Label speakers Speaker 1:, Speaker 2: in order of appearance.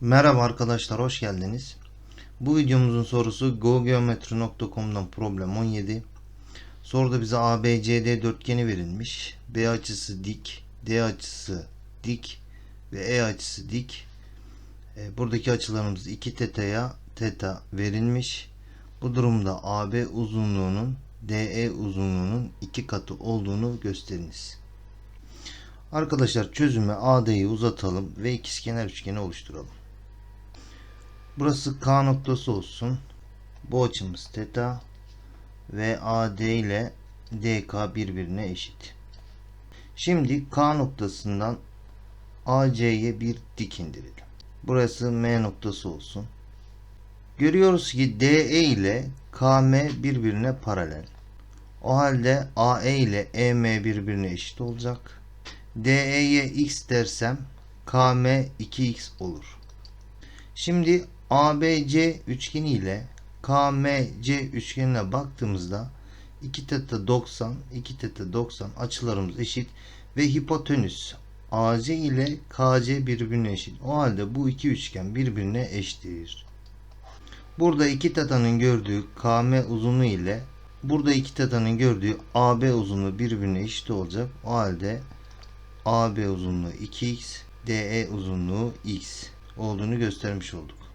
Speaker 1: Merhaba arkadaşlar hoş geldiniz. Bu videomuzun sorusu gogeometri.com'dan problem 17. Soruda bize ABCD dörtgeni verilmiş. B açısı dik, D açısı dik ve E açısı dik. E, Buradaki açılarımız 2 teta'ya teta verilmiş. Bu durumda AB uzunluğunun DE uzunluğunun iki katı olduğunu gösteriniz. Arkadaşlar çözüme AD'yi uzatalım ve ikizkenar üçgeni oluşturalım. Burası K noktası olsun. Bu açımız teta ve AD ile DK birbirine eşit. Şimdi K noktasından AC'ye bir dik indirelim. Burası M noktası olsun. Görüyoruz ki DE ile KM birbirine paralel. O halde AE ile EM birbirine eşit olacak. DE'ye x dersem KM 2x olur. Şimdi ABC üçgeni ile KMC üçgenine baktığımızda 2 teta 90, 2 teta 90 açılarımız eşit ve hipotenüs AC ile KC birbirine eşit. O halde bu iki üçgen birbirine eşittir. Burada 2 teta'nın gördüğü KM uzunluğu ile burada 2 teta'nın gördüğü AB uzunluğu birbirine eşit olacak. O halde AB uzunluğu 2x, DE uzunluğu x olduğunu göstermiş olduk.